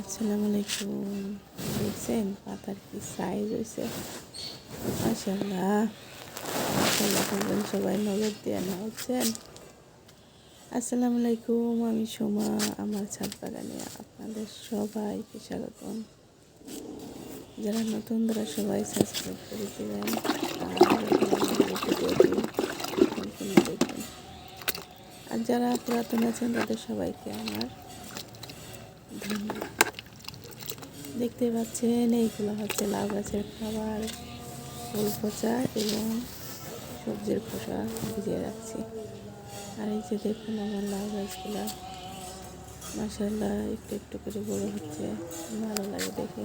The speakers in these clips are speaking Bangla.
আসসালামু আলাইকুম। দেখছেন পাতার কি সাইজ হয়েছে মাসাল্লাহ করবেন, সবাই নজর দিয়ে না হচ্ছেন আসসালামু আলাইকুম, আমি সোমা, আমার ছাদ বাগানে আপনাদের সবাইকে স্বাগতম। যারা নতুন, তারা সবাই সাবস্ক্রাইব করে দেবেন। আর যারা পুরাতন আছেন, তাদের সবাইকে আমার ধন্যবাদ। দেখতে পাচ্ছেন, এইগুলো হচ্ছে লাউ গাছের খাবার। ফুল পচা এবং সবজির খোসা ভিজিয়ে রাখছি। আর এই যে দেখুন আমার লাউ গাছগুলা। মাসাল্লাহ একটু একটু করে বড় হচ্ছে। ভালো লাগে দেখে।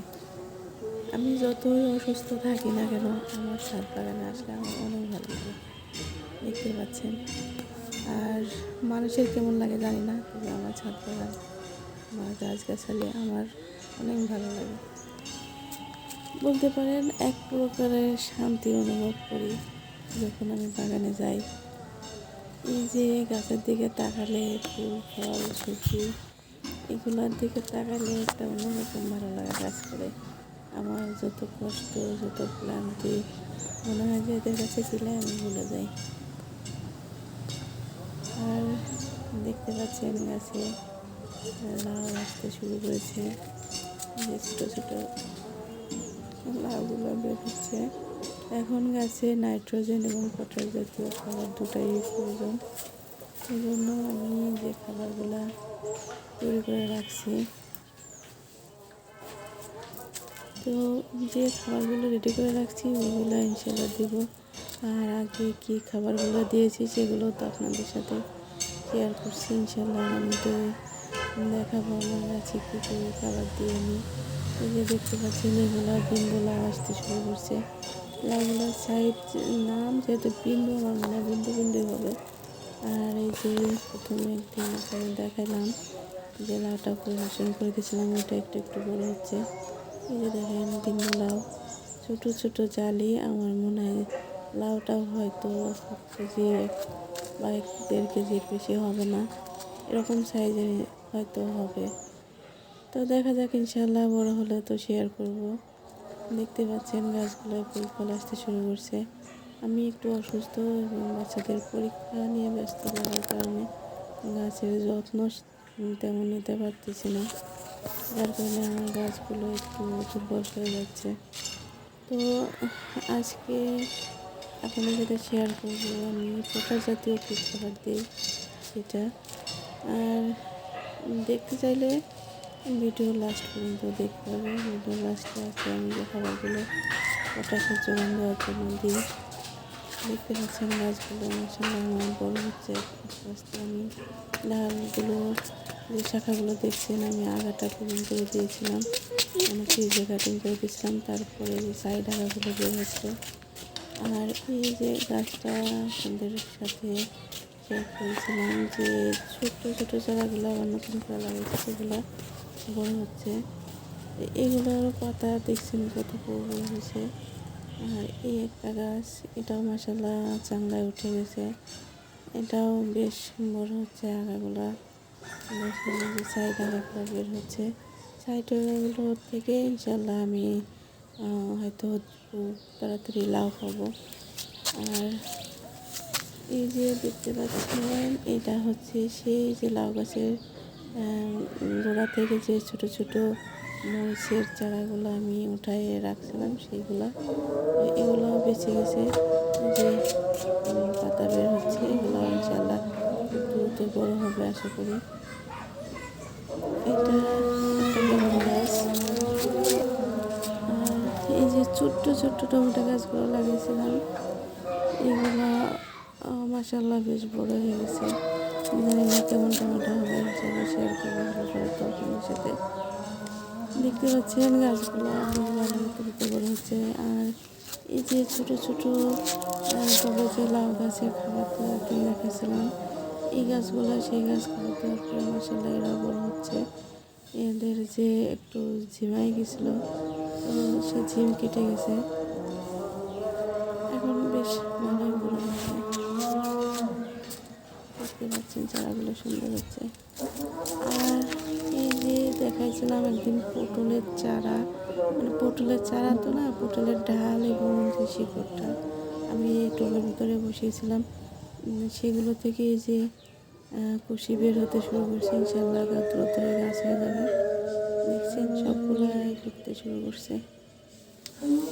আমি যতই অসুস্থ থাকি না কেন, আমার ছাদ বাগানে আসলে আমার অনেক ভালো লাগে। দেখতে পাচ্ছেন। আর মানুষের কেমন লাগে জানি না, তবে আমার ছাদ বাগান, আমার গাছগাছালি, আমার অনেক ভালো লাগে। বলতে পারেন, এক প্রকারের শান্তি অনুভব করি যখন আমি বাগানে যাই। এই যে গাছের দিকে তাকালে ফুল, ফল, সবজি, এগুলোর দিকে তাকালে একটা অন্যরকম ভালো লাগে কাজ করে। আমার যত কষ্ট, যত ক্লান্তি মনে হয় যে এদের কাছে গেলে আমি ভুলে যাই। আর দেখতে পাচ্ছেন গাছে লাউ আসতে শুরু করেছে। ছোটো ছোটো লাউগুলো বের হচ্ছে। এখন গাছে নাইট্রোজেন এবং পটাশ জাতীয় খাবার দুটাই প্রয়োজন। এই জন্য আমি যে খাবারগুলো তৈরি করে রাখছি, তো যে খাবারগুলো রেডি করে রাখছি ওইগুলো ইনশাল্লাহ দিব। আর আগে কী খাবারগুলো দিয়েছি সেগুলো তো আপনাদের সাথে শেয়ার করছি। ইনশাল্লাহ আমি তো দেখাবো, আমার গাছে কী কী খাবার দিয়ে আমি এই যে দেখতে পাচ্ছেন, এগুলো বিন্দু লাউ আসতে শুরু করছে। লাউগুলোর সাইড নাম যেহেতু বিন্দু, আমার মনে বিন্দু বিন্দুই হবে। আর এই যে প্রথমে একদিন আমি দেখালাম, যে লাউটা পরিবেশন করে দিয়েছিলাম, ওটা একটু একটু বড় হচ্ছে। এই যে দেখেন, বিন্দু লাউ, ছোটো ছোটো জালি, আমার মনে হয় লাউটাও হয়তো কেজি বা এক দেড় কেজির বেশি হবে না। এরকম সাইজের হয়তো হবে। তো দেখা যাক ইনশাল্লাহ বড় হলে তো শেয়ার করব। দেখতে পাচ্ছেন, গাছগুলো ফুল ফল আসতে শুরু করছে। আমি একটু অসুস্থ এবং বাচ্চাদের পরীক্ষা নিয়ে ব্যস্ত থাকার কারণে গাছের যত্ন তেমন নিতে পারতেছি না। যার কারণে আমার গাছগুলো একটু দুর্বল হয়ে যাচ্ছে। তো আজকে আপনাদের সাথে শেয়ার করব আমি পোটা জাতীয় কী খাবার দিই, সেটা আর দেখতে চাইলে ভিডিও লাস্ট পর্যন্ত দেখতে হবে। ভিডিও লাস্টে আছে আমি যে খাবারগুলো পটাশের যোগান দেওয়ার জন্য দিই দেখতে পাচ্ছেন গাছগুলো মশলা আমার বড় হচ্ছে। আস্তে আস্তে আমি ডালগুলো যে শাখাগুলো দেখছেন, আমি আগাটা করে দিয়েছিলাম। আমি ফ্রিজে কাটিং করে দিয়েছিলাম, তারপরে যে সাইড আগাগুলো বের হচ্ছে। আর এই যে গাছটা আপনাদের সাথে শেয়ার করেছিলাম যে ছোট্ট ছোটো চারাগুলো আবার নতুন করে লাগাইছে, সেগুলো বড় হচ্ছে। এগুলোর পাতা দেখছেন কত বড় বড় হয়েছে। আর এই একটা গাছ, এটাও মাসাল্লাহ চাংলায় উঠে গেছে। এটাও বেশ বড় হচ্ছে আগাগুলা। যে সাইড আগাগুলো বের হচ্ছে। সাইড আগাগুলো থেকে ইনশাল্লাহ আমি হয়তো তাড়াতাড়ি লাভ পাবো আর এই যে দেখতে পাচ্ছেন, এটা হচ্ছে সেই যে লাউ গাছের গোড়া থেকে যে ছোট ছোট মরিচের চারাগুলো আমি উঠাই রাখছিলাম, সেইগুলো, এগুলো বেঁচে গেছে। যে পাতা বের হচ্ছে, এগুলো ইনশাল্লাহ দ্রুত বড় হবে আশা করি। এটা এই যে ছোট্ট ছোট্ট টমেটো গাছগুলো লাগিয়েছিলাম, এগুলো মাসাল্লাহ বেশ বড় হয়ে গেছে জানি না কেমন টমেটো হবে, হিসাবে শেয়ার করব, ভালো করে তো আপনাদের সাথে। দেখতে পাচ্ছেন গাছগুলো ভালো বড় হচ্ছে। আর এই যে ছোট ছোট তবে যে লাউ গাছের খাবার তো একদিন দেখাচ্ছিলাম এই গাছগুলো, সেই গাছ খাবার মাসাল্লাহ এরা বড় হচ্ছে। এদের যে একটু ঝিমাই গেছিল সে ঝিম কেটে গেছে। দেখতে পাচ্ছেন চারাগুলো সুন্দর হচ্ছে। আর এই যে দেখাইছিলাম একদিন পটলের চারা মানে পটলের চারা তো না, পটলের ডাল এবং যে শিকড়টা, আমি টোলের ভিতরে বসিয়েছিলাম। সেগুলো থেকে এই যে কুশি বের হতে শুরু করছে ইনশাল্লাহ দ্রুত গাছ হয়ে যাবে। দেখছেন, সবগুলো করতে শুরু করছে।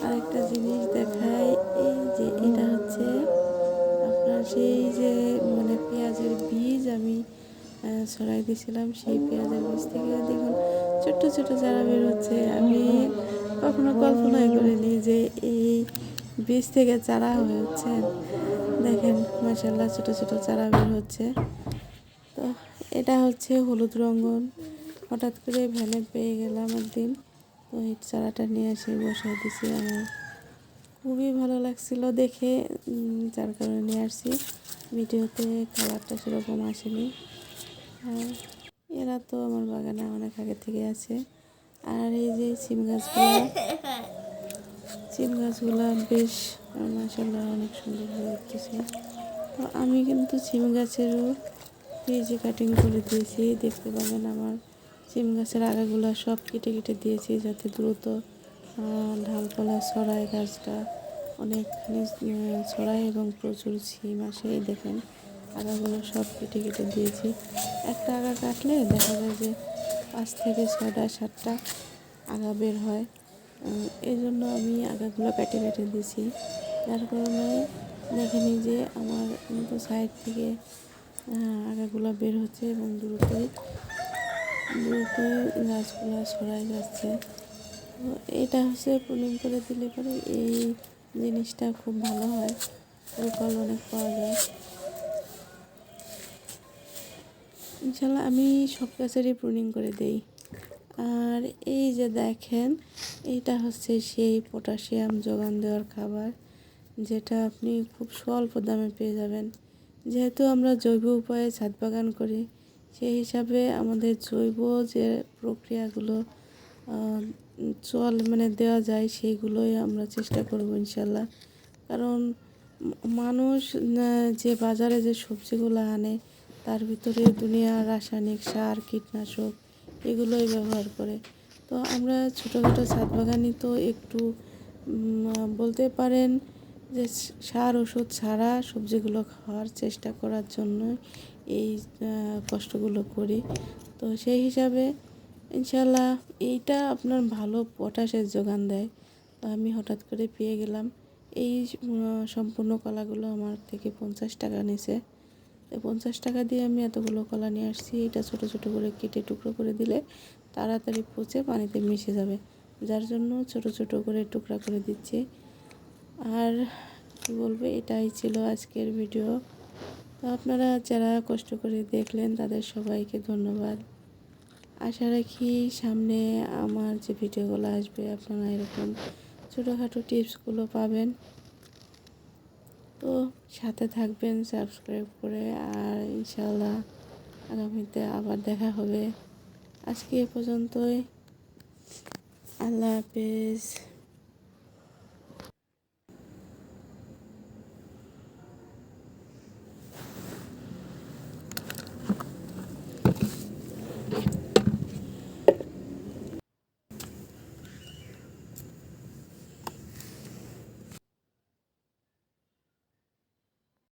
আরেকটা জিনিস দেখায় এই যে এটা হচ্ছে আপনার সেই যে মানে পেঁয়াজের বীজ আমি ছড়াই দিয়েছিলাম, সেই পেঁয়াজের বীজ থেকে দেখুন, ছোট্ট ছোট চারা বের হচ্ছে। আমি কখনো কল্পনাই করিনি যে এই বীজ থেকে চারা হয়ে হচ্ছে। দেখেন মাসাল্লাহ ছোট ছোট চারা বের হচ্ছে। তো এটা হচ্ছে হলুদ রঙন হঠাৎ করে ভ্যানে পেয়ে গেলাম একদিন। এই চারাটা নিয়ে এসে বসাই দিছি আমার খুবই ভালো লাগছিল দেখে যার কারণে নিয়ে আসছি। ভিডিওতে কালারটা সেরকম আসেনি। আর এরা তো আমার বাগানে অনেক আগে থেকে আছে। আর এই যে সিম গাছগুলো সিম গাছগুলো বেশ মাসাল্লাহ অনেক সুন্দর হয়ে উঠতেছে। তো আমি কিন্তু সিম গাছেরও পেঁয়াজি কাটিং করে দিয়েছি, দেখতে পাবেন আমার সিম গাছের আগাগুলো সব কেটে কেটে দিয়েছি যাতে দ্রুত আহ, ঢালপালা ছড়ায় গাছটা অনেকখানি ছড়ায় এবং প্রচুর সিম আসে এই দেখেন। আগাগুলো সব কেটে কেটে দিয়েছি। একটা আগা কাটলে দেখা যায় যে পাঁচ থেকে ছয়টা সাতটা আগা বের হয়। এই জন্য আমি আগাগুলো কেটে কেটে দিয়েছি। যার কারণে দেখেনি যে আমার কিন্তু সাইড থেকে আগাগুলো বের হচ্ছে এবং দ্রুতই দ্রুতই গাছগুলো ছড়াই যাচ্ছে। এটা হচ্ছে প্রুনিং করে দিলে পরে এই জিনিসটা খুব ভালো হয়। ফল অনেক পাওয়া যায়। ইনশাল্লাহ আমি সব গাছেরই প্রুনিং করে দেই। আর এই যে দেখেন, এটা হচ্ছে সেই পটাশিয়াম যোগান দেওয়ার খাবার, যেটা আপনি খুব স্বল্প দামে পেয়ে যাবেন। যেহেতু আমরা জৈব উপায়ে ছাদ বাগান করি, সেই হিসাবে আমাদের জৈব যে প্রক্রিয়াগুলো চল মানে দেওয়া যায়, সেইগুলোই আমরা চেষ্টা করব ইনশাল্লাহ। কারণ মানুষ যে বাজারে যে সবজিগুলো আনে, তার ভিতরে দুনিয়া রাসায়নিক সার, কীটনাশক, এগুলোই ব্যবহার করে। তো আমরা ছোটোখাটো ছাদ বাগানি তো একটু বলতে পারেন যে সার ওষুধ ছাড়া সবজিগুলো খাওয়ার চেষ্টা করার জন্য এই কষ্টগুলো করি। তো সেই হিসাবে ইনশাল্লাহ এইটা আপনার ভালো পটাশের যোগান দেয়। তো আমি হঠাৎ করে পেয়ে গেলাম। এই সম্পূর্ণ কলাগুলো আমার থেকে পঞ্চাশ টাকা নিছে। তো পঞ্চাশ টাকা দিয়ে আমি এতগুলো কলা নিয়ে আসছি। এটা ছোট ছোট করে কেটে টুকরো করে দিলে তাড়াতাড়ি পচে পানিতে মিশে যাবে। যার জন্য ছোট ছোট করে টুকরা করে দিচ্ছি। আর কি বলব, এটাই ছিল আজকের ভিডিও। তো আপনারা যারা কষ্ট করে দেখলেন, তাদের সবাইকে ধন্যবাদ। আশা রাখি সামনে আমার যে ভিডিওগুলো আসবে, আপনারা এরকম ছোটোখাটো টিপসগুলো পাবেন। তো সাথে থাকবেন, সাবস্ক্রাইব করে, আর ইনশাল্লাহ আগামীতে আবার দেখা হবে। আজকে এ পর্যন্তই। আল্লাহ হাফেজ।